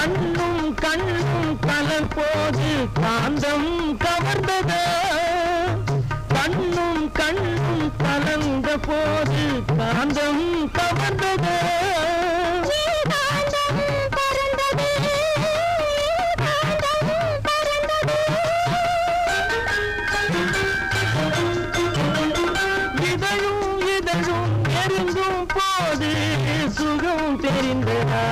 கண்ணும் கண்ணும் கலர் போது காந்தம் கவர்ந்தது. கண்ணும் கண்ணும் கலந்த போது காந்தம் கவர்ந்தது. இதழும் இதழும் எரிந்தும் போது சுகம் தெரிந்ததா?